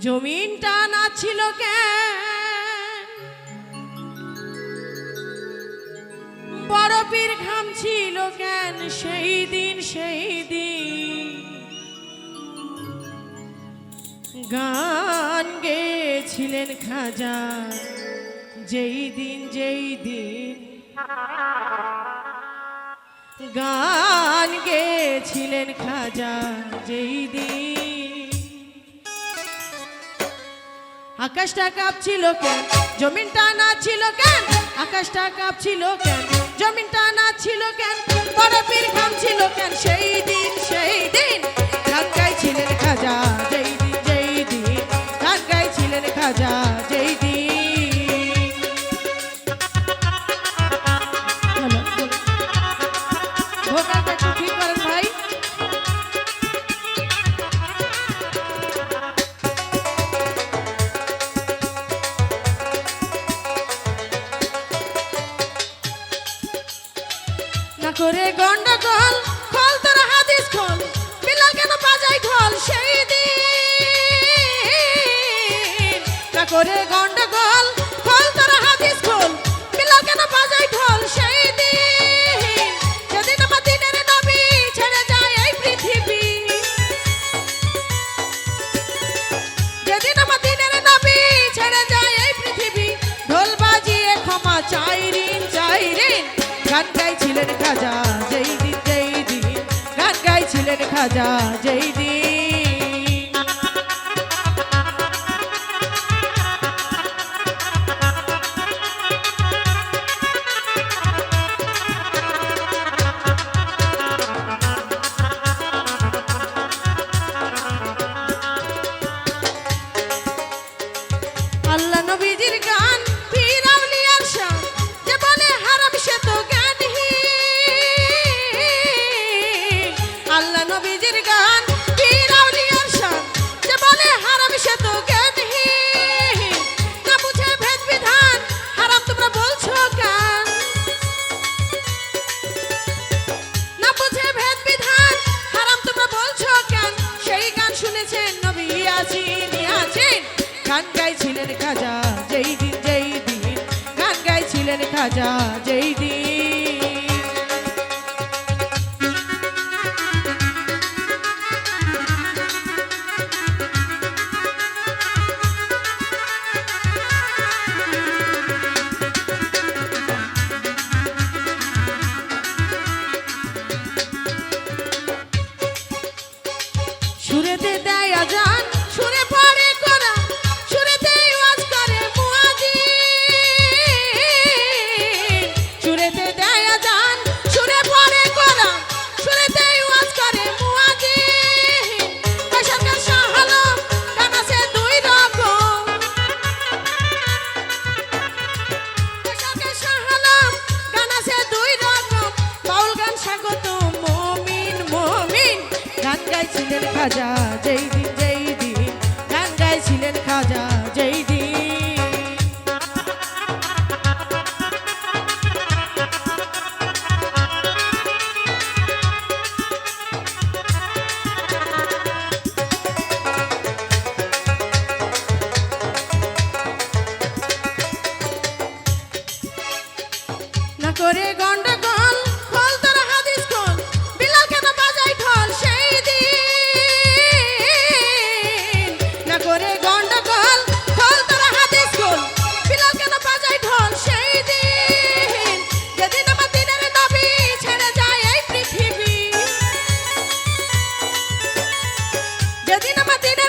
জমিনটা না ছিল কেন বরফের ঘাম ছিল কেন? সেই দিন সেই দিন গান গেছিলেন খাজা। যেই দিন যেই দিন গান গেছিলেন খাজা। যেই দিন আকাশটা কাঁপছিল কেন? জমিনটা না ছিল কেন? আকাশটা কাঁপছিল কেন? জমিনটা না ছিল কেন? বরফের ঘামছিল কেন? সেই দিন সেই দিন গান গাইছিলেন খাজা, যেই দিন যেই দিন গান গাইছিলেন খাজা। করে গন্ডগোল খোল তোর হাদিস খোল বিলাল কেন বাজাই ঢোল সেই দিন? করে গন্ডগোল গান গাইছিলেন খাজা যেই দিন যেই দিন। গান গাইছিলেন খাজা যেই দিন আল্লাহ সুরেতে দেয় আজান গাইছিলেন খাজা যেই দিন যেই দিন গান গাইছিলেন খাজা। Dia de madeira.